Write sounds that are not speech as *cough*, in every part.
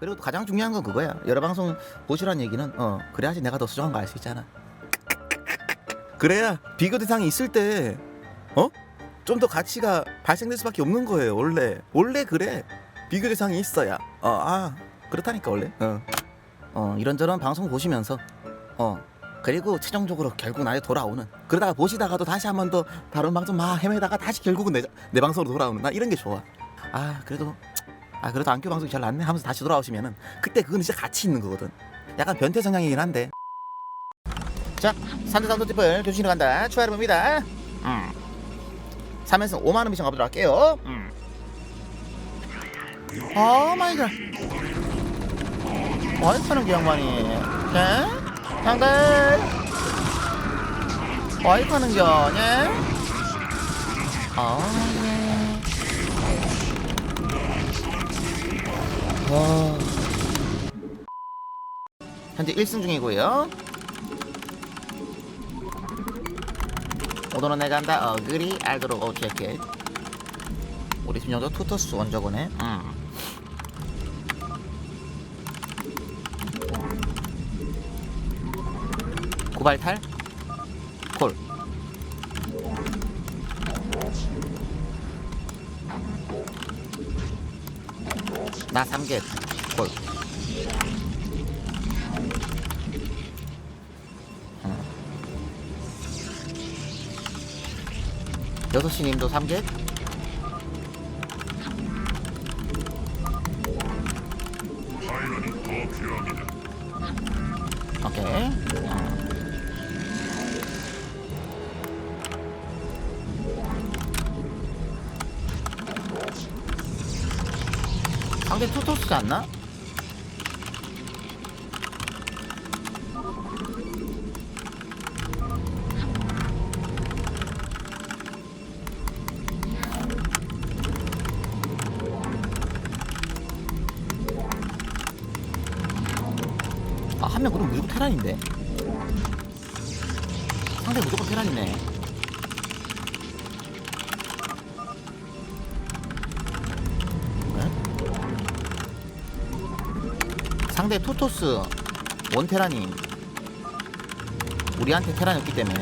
그리고 또 가장 중요한 건 그거야. 여러 방송 보시라는 얘기는 어 그래야지 내가 더 수정한 거 알 수 있잖아. 그래야 비교 대상이 있을 때 어? 좀 더 가치가 발생될 수밖에 없는 거예요. 원래 원래 그래. 비교 대상이 있어야 어아 그렇다니까 원래 어. 어 이런저런 방송 보시면서 어 그리고 최종적으로 결국 나에 돌아오는 그러다가 보시다가도 다시 한 번 더 다른 방송 막 헤매다가 다시 결국은 내, 내 방송으로 돌아오는 나 이런 게 좋아 아 그래도 아 그래도 안교 방송이 잘 낫네 하면서 다시 돌아오시면은 그때 그건 진짜 가치 있는 거거든. 약간 변태 성향이긴 한데. 자 3대 3도 팁을 교신으로 간다. 추가해봅니다. 음. 3에서 5만원 미션 가보도록 할게요. 음. 오 마이 갓. 어이 파는 게 양반이. 네? 상대 어이 파는 겨 네? 아 네. 와. 현재 1승 중이고요. 오늘은 내가 한다. 어그리. 알도록 오케이 우리 팀 정도 투토스 원저거네. 음. 고발탈 나 3개 콜 음. 여섯 시 님도 3개 오케이 음. 상대 투토스지 않나? 상대 토토스 원테란이 우리한테 테란이 없기 때문에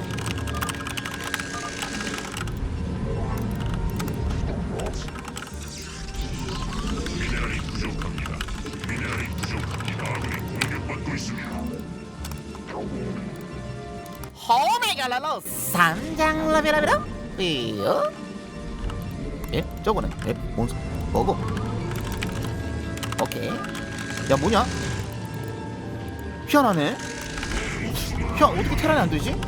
호메갈라로 삼장 라비라비라 삐요 예? 저거네 예? 뭔 소... 뭐고? 오케이 야 뭐냐? 희한하네. 야 어떻게 테란이 안 되지?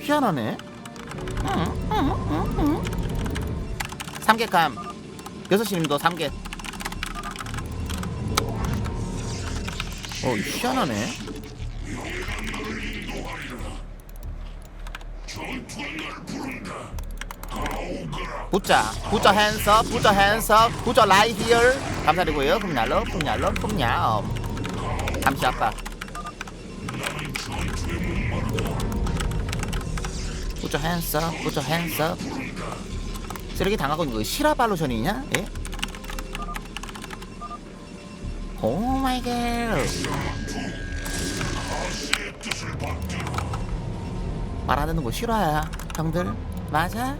희한하네. 응, 응, 응, 응. 3개 감 6시 님도 3개 어 희한하네. 붙자 붙자 핸서 붙자 핸서 붙자 라이 히어 감사드리고요. 품냐로 품냐로 품냐 감시 아빠 핸서 붙자 핸서 쓰레기 당하고 있는 거 시라발로션이냐? 예? 오 마이 갓 말하는 거 싫어야 형들 맞아?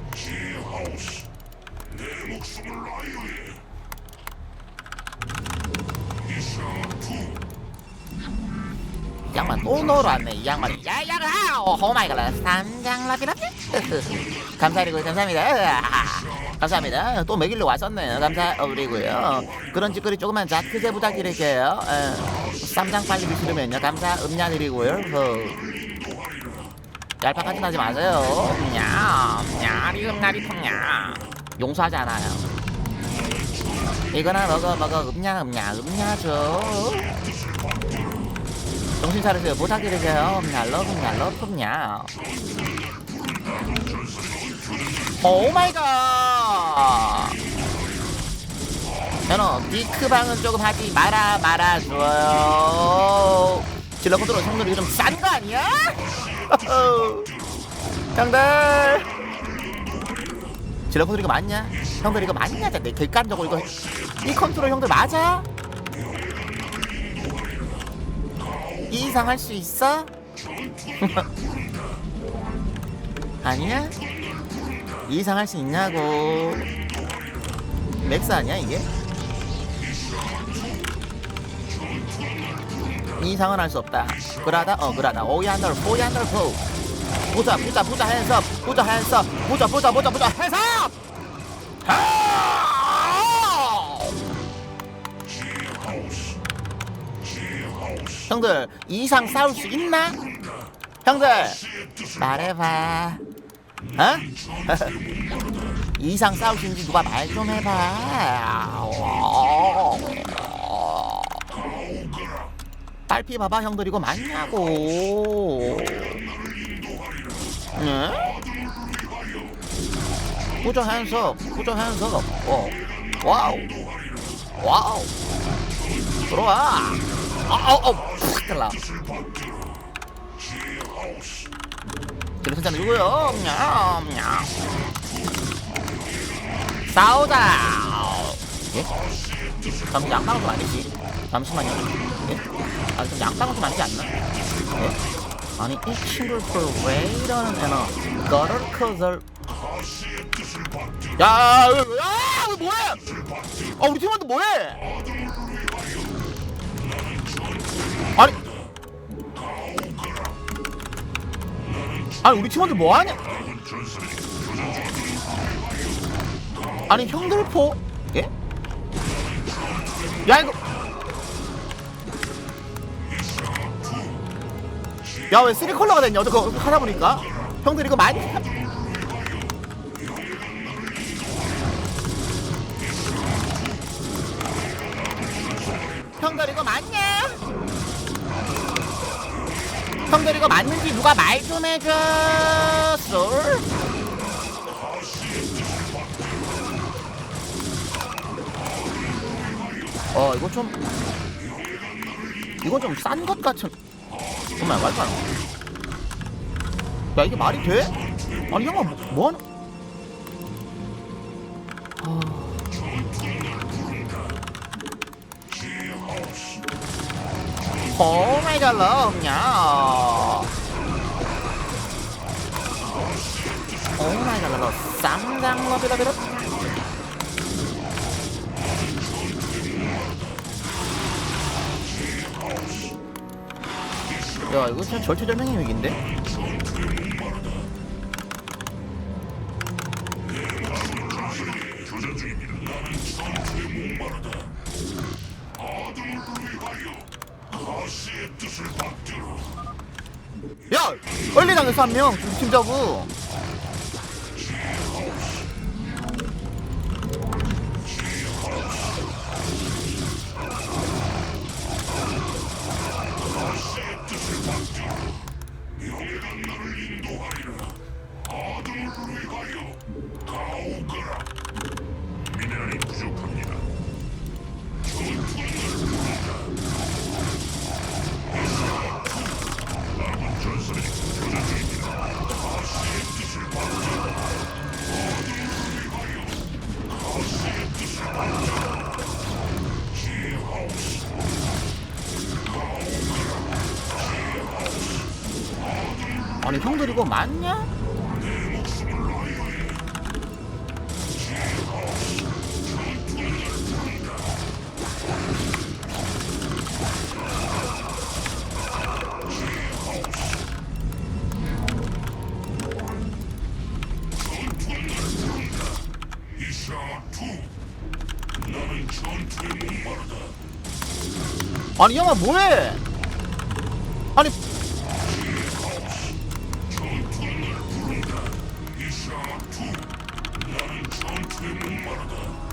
이 양반 또 왔네 이 양반이 야야가 오마이갓 삼장 라비라비? *laughs* 감사드리고 감사합니다. *laughs* 감사합니다. 또 먹이려고 왔었네요. 감사드리고요. 그런 짓거리 조금만 자크제 부탁드릴게요. 에, 쌈장 빨리 드시려면요. 감사 음냐드리고요. 어. 얄팍하지 하지 마세요. 냐 냐리 음냐리 통냐 용서하지 않아요. 이거나 먹어 먹어. 음냐 음냐 음냐죠 정신 차리세요 부탁드리세요 음냐러 음냐러 음냐 오 마이 갓 현호 디크방은 조금 하지 마라 말아줘요 질러 컨트롤 성능이 좀 싼 거 아니야? *laughs* 형들 질러 컨트롤 이거 맞냐? 형들 이거 맞냐? 내 객관적으로 이거 이 컨트롤 형들 맞아? 이 이상 할 수 있어? *laughs* 아니야? 이 이상 할 수 있냐고. 맥스 아니야 이게? 이 이상은 할 수 없다. 그라다 어 그라다. 오얀들 오얀들 포 보자 보자 보자 핸섭 보자 핸섭 보자 보자 보자 보자 핸섭 형들 이 이상 싸울 수 있나? 형들 말해봐 어? *laughs* 이 이상 싸울 수 있는지 누가 말 좀 해봐 빨피 봐봐 형들 이거 맞냐고 응? 부자 핸섭 부자 핸섭 어. 와우 와우 들어와 아아아 푹 달라 그래 선자 누구요 냠 냠 싸우자 예? 잠시 양방은 좀 아니지 잠시만요 예? 아니 좀 양방은 좀 아니지 않나 예? 아니 이 친구를 왜 이러는 애나 거를 커서 야, 야, 야, 야, 뭐해? 아, 우리 팀원들 뭐해? 아니, 아니 우리 팀원들 뭐하냐? 아니 형들포? 예? 야 이거 야 왜 쓰리 컬러가 됐냐 어저거 하다 보니까 형들 이거 많이 형들 이거 맞냐? 이거 맞는지 누가 말 좀 해줘 쏠? 어 이거 좀 이건 좀 싼 것 같은 정말 말도 안 돼. 야 이게 말이 돼? 아니 형아 뭐, 뭐 하는 아... 오 마이 갓 러브냐 오 마이 갓 러브 쌍장 러비 러비러 야 이거 진짜 절체절명의 위기인데? 한 명 팀자고 이거 맞냐? 아니 형아 뭐해? 전투에 목마르다.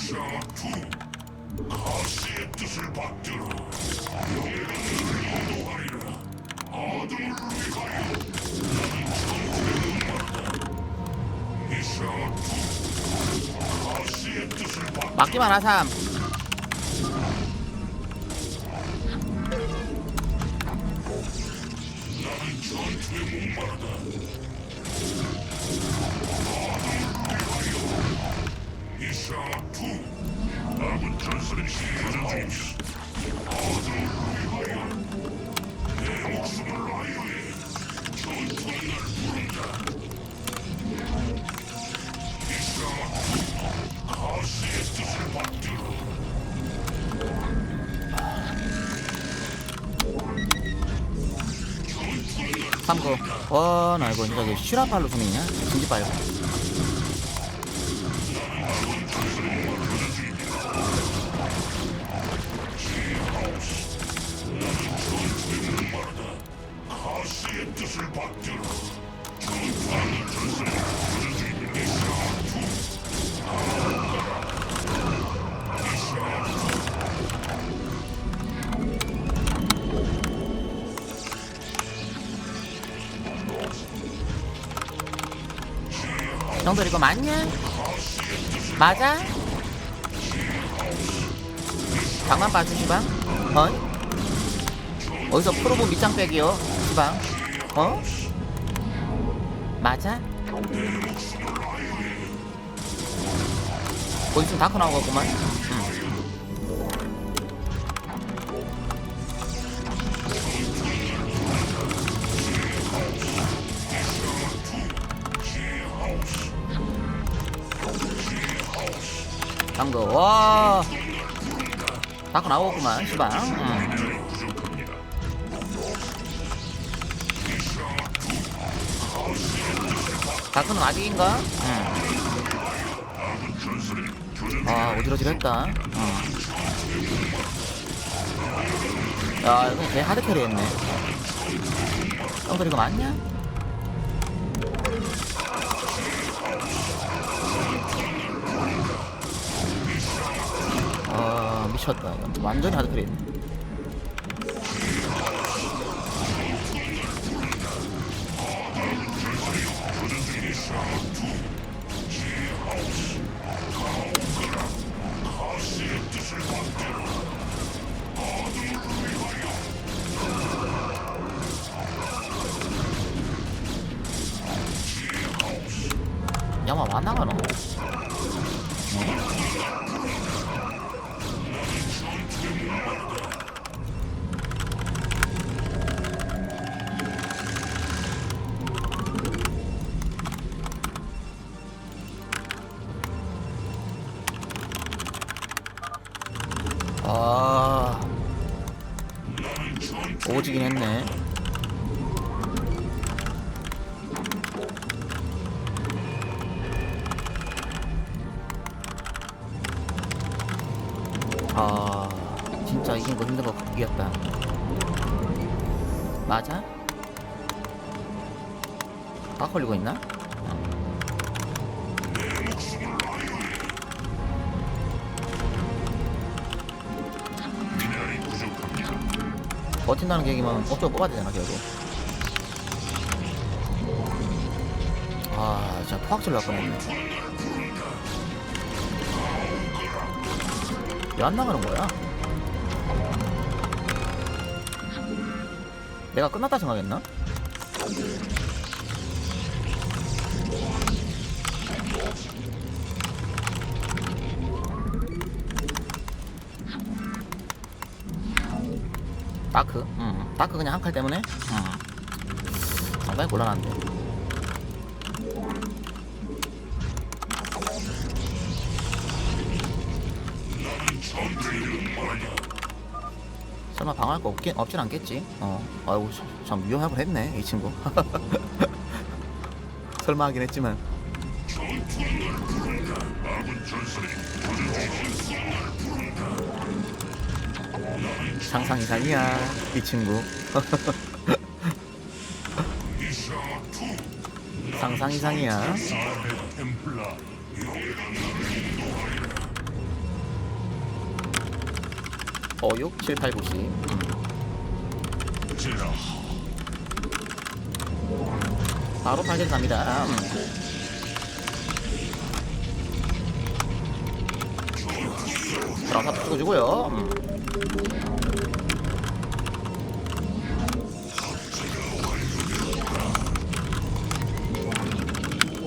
이샤 투 가시의 뜻을 받들어 영예를 인도하리라 아들을 위하여 나는 전투에 목마르다 이샤 투 가시의 뜻을 받들어 막기만 하삼 삼구 와나 이거 진짜 슈라팔로 소리냐? 진지 빨고 형들 이거 맞냐? 맞아? 장난 봐주 시방 어? 어디서 프로보 밑장 빼기요 시방 어? 맞아? 곧 있으면 다크 나오겠구만 와 다크 나오겠구만 시방 응. 다크는 아직인가? 응. 아 어지러지했다 응. 야 이거 개 하드캐리 했네 형들 이거 맞냐? 미쳤다. 하드캐리 했네 야마 만나가노 아 진짜 이긴 거 힘든 거 이겼다 맞아? 막 걸리고 있나? 버틴다는 계기만 어쩌고 뽑아야 되잖아 결국 아 진짜 토악질 날 뻔했네 왜 안 나가는 거야? 내가 끝났다 생각했나? 다크, 응, 다크 그냥 한 칼 때문에, 응. 상당히 곤란한데. 설마 방할 거 없긴 없진 않겠지. 어, 아이고 참, 참 위험하고 했네 이 친구. *laughs* 설마 하긴 했지만 *laughs* 상상 이상이야 이 친구. 상상 이상이야. 6, 7, 8, 9, 10 음. 제라 바로 파괴 갑니다 음. 들어가서 찍어주고요 음.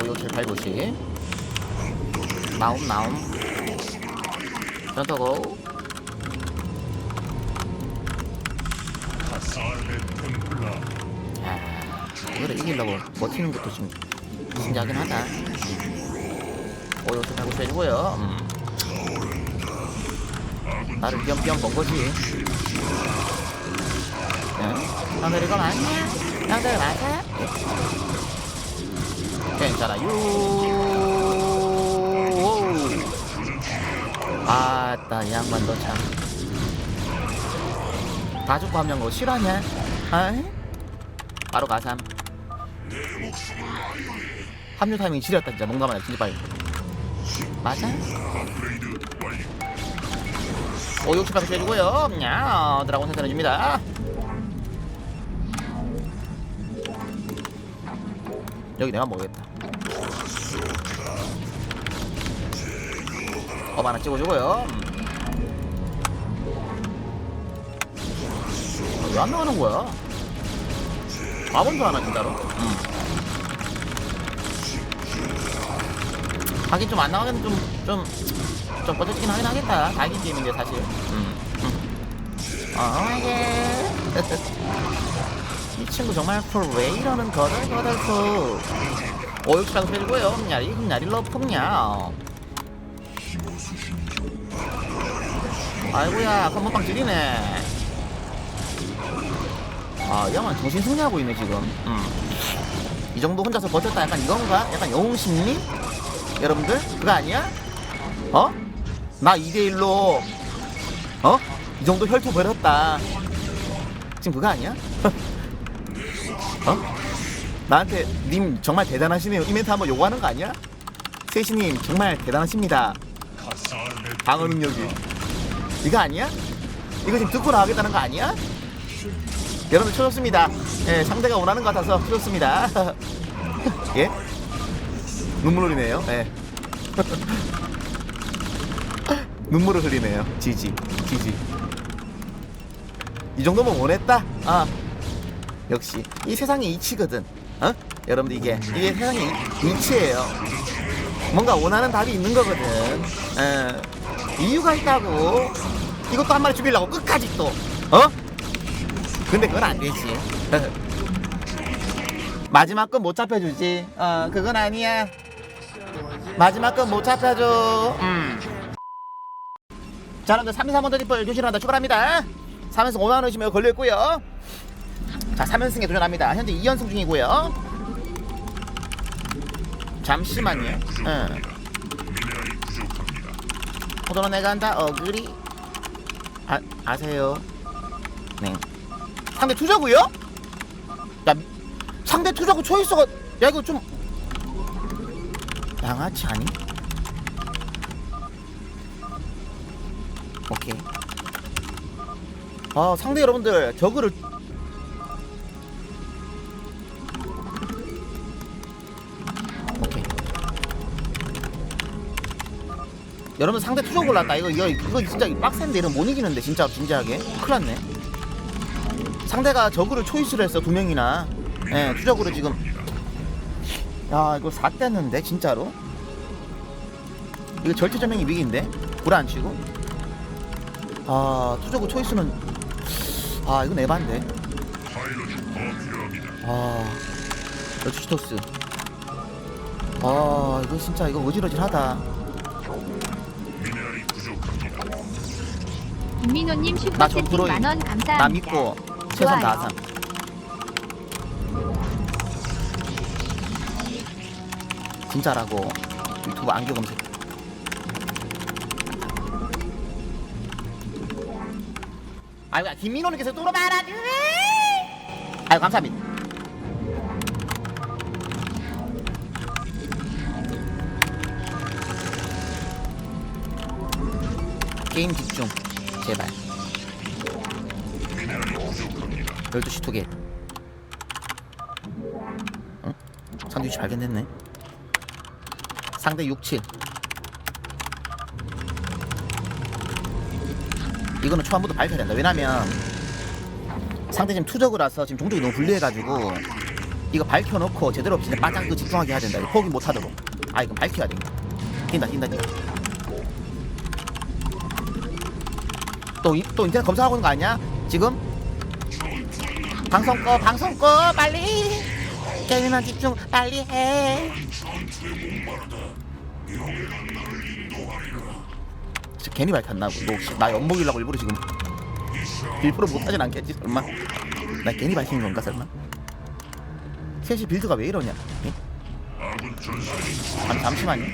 오, 6, 7, 8, 9, 10 나옴 나옴 전터고 카살레 템플라 아, 이거를 이기려고 버티는 것도 좀 신기하긴 하다. 오요트 하고 빼주고요. 음. 나를 겸겸 본 거지. 응? 형들 이거 맞냐? 형들 맞아? 괜찮아. 유. 아따 이 양반 너 참. 다 죽고 한명뭐 싫어하냐? 아이? 바로 가삼 합류 타이밍 지렸다 진짜. 농담 아니야 진짜 빨리. 맞아? 오 60박 해주고요. 야 드라곤 생산해줍니다. 여기 내가 먹겠다. 업 하나 찍어주고요. 왜 안 나가는 거야? 마본도 하나 진짜로? 응. 하긴 좀안 나가긴 좀좀좀 꺼져지긴 하긴 하겠다 달긴 게임인데 사실 음, 음. 어 이게 *laughs* 이 친구 정말 풀왜 이러는 거덜거덜 풀 오육시방 해주고요 흠냐리 흠냐리 러풍냐 아이고야 건번빵 지리네 아, 이 양반 정신 승리하고 있네, 지금. 음. 이 정도 혼자서 버텼다 약간 이건가? 약간 영웅 심리? 여러분들? 그거 아니야? 어? 나 2대1로, 어? 이 정도 혈투 벌였다. 지금 그거 아니야? *laughs* 어? 나한테, 님 정말 대단하시네요. 이 멘트 한번 요구하는 거 아니야? 세시님, 정말 대단하십니다. 방어 능력이. 이거 아니야? 이거 지금 듣고 나가겠다는 거 아니야? 여러분 쳐줬습니다. 예, 상대가 원하는 것 같아서 쳐줬습니다. *laughs* 예? 눈물 흘리네요. 예. *laughs* 눈물을 흘리네요. 지지, 지지. 이 정도면 원했다. 아, 역시 이 세상의 이치거든. 어? 여러분들 이게 이게 세상의 이- 이치예요. 뭔가 원하는 답이 있는 거거든. 예. 이유가 있다고. 이것도 한 마리 죽이려고 끝까지 또. 어? 근데 그건 안 되지. *laughs* 마지막 건 못 잡혀주지. 어, 그건 아니야. 마지막 건못 잡혀줘. 음. 자, 여러분들 3인 3원 드리플 교실한다 출발합니다. 3연승 5만 원이시면 걸려있고요. 자, 3연승에 도전합니다. 현재 2연승 중이고요. 잠시만요. 응. 미네랄이 부족합니다 호도로 내가 한다. 어그리. 아, 아세요? 네. 상대 투자구요? 야, 상대 투자구 초이스가 야 이거 좀 양아치 아니? 오케이. 아 상대 여러분들 저그를 오케이. 여러분 상대 투적 올랐다 이거 이거 이거 진짜 빡센데 이런 못 이기는데 진짜 진지하게 큰일 났네 상대가 저그를 초이스를 했어 두 명이나 예 투적으로 지금 야 이거 4대는데 진짜로? 이거 절체절명이 위기인데? 불 안 치고? 아 투적으로 초이스는 아 이건 에반데. 아 러치토스. 아 이거 진짜 이거 어지러질하다. 김민호님 슈퍼채팅 프로임. 만원 감사합니다. 나 믿고 최선 좋아요. 다하삼 진짜라고 유튜브 안겨 검색. 아이고 야, 김민호님께서 또 물어봐라 아유 감사합니다. 게임 집중 제발. 12시 두개. 어? 상대 위치 발견됐네 상대 67 이거는 초반부터 밝혀야 된다. 왜냐면 상대 지금 투적이라서 지금 종족이 너무 불리해가지고 이거 밝혀놓고 제대로 진짜 그 집중하게 해야 된다. 포기 못하도록. 아 이건 밝혀야 돼. 뛴다 뛴다 뛴다. 또, 이- 또 인터넷 검색하고 있는 거 아니야? 지금? 방송 꺼 방송 꺼 빨리! 게임에만 집중 빨리 해 진짜 괜히 밝혔나 너 혹시? 나 엿먹이려고 일부러 지금 일부러 못하진 않겠지 설마? 나 괜히 밝힌 건가 설마? 셋이 빌드가 왜 이러냐 예? 잠, 잠시만요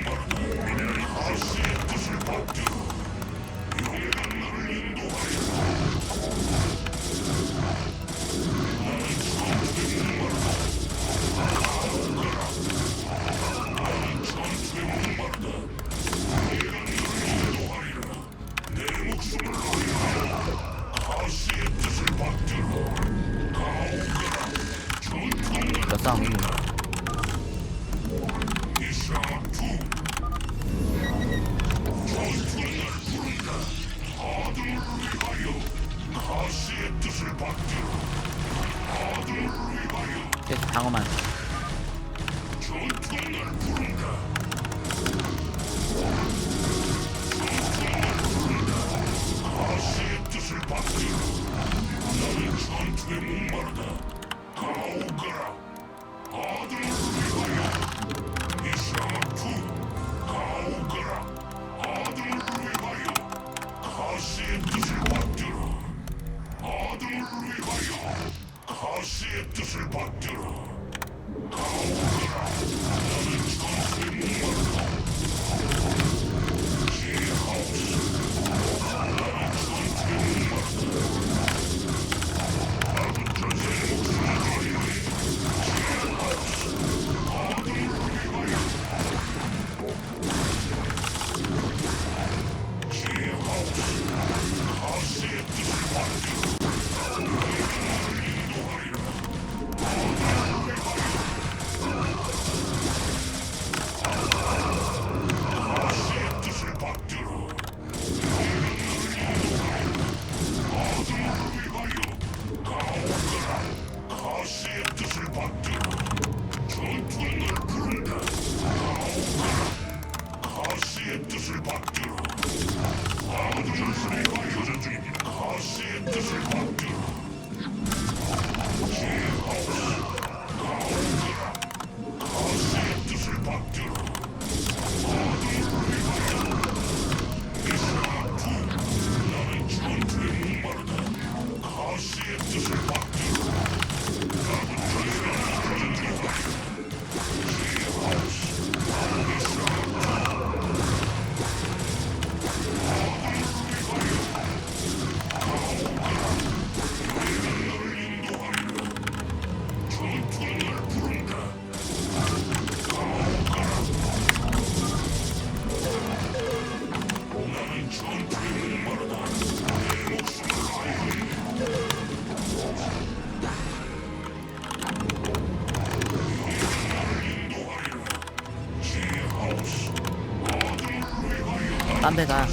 데가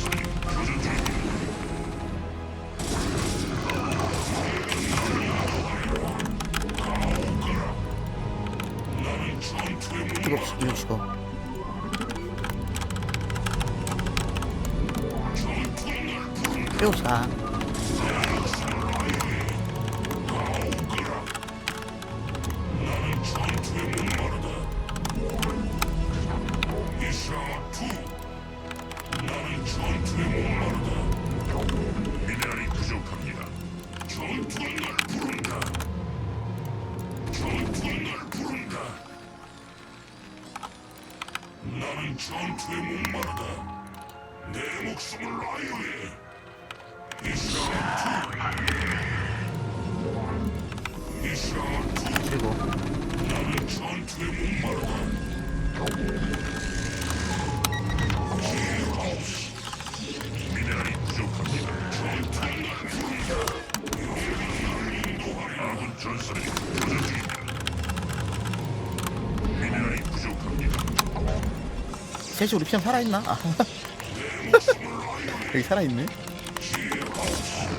셋이 우리 피형 살아있나? 아. *laughs* 여기 살아있네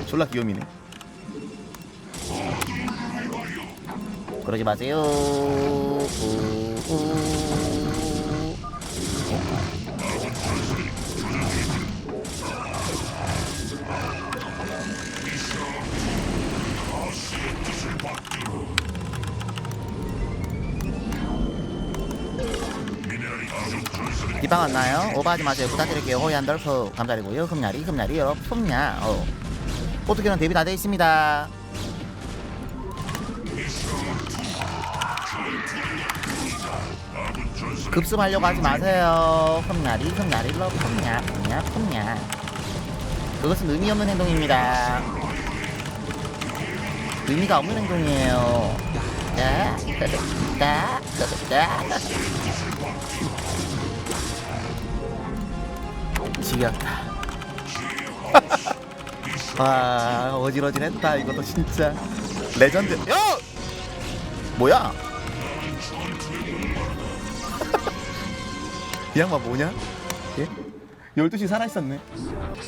졸라 귀요미네 그러지 마세요 우, 우. 이방 왔나요? 오버하지 마세요. 부탁드릴게요. 호이 안덜프 감사드리고요. 흠냐리 흠냐리요. 품냐. 어. 포토기는 대비 다 돼 있습니다. 급습하려고 하지 마세요. 흠냐리 흠냐리로 품냐 품냐 품냐. 그것은 의미 없는 행동입니다. 의미가 없는 행동이에요. 네? 네? 네? 지겹다. 아 어질어질했다 이것도 진짜 레전드. 야! 뭐야? *laughs* 이 양반 뭐냐? 예? 12시 살아있었네.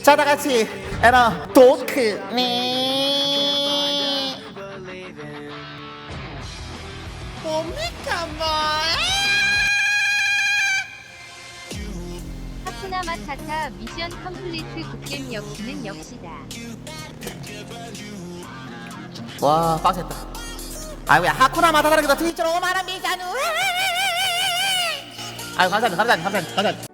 자, 다 같이 에라 도크 네. 뭡니까 뭐 야? 하쿠나 마타타 미션 컴플리트 굿겜 역시는 역시다. 와 빡셌다. 아이고 야 하쿠나 마타다라기도 트위치로 5만원 미자누 아유 감사합니다. 감사합니다. 감사합니다. 감사합니다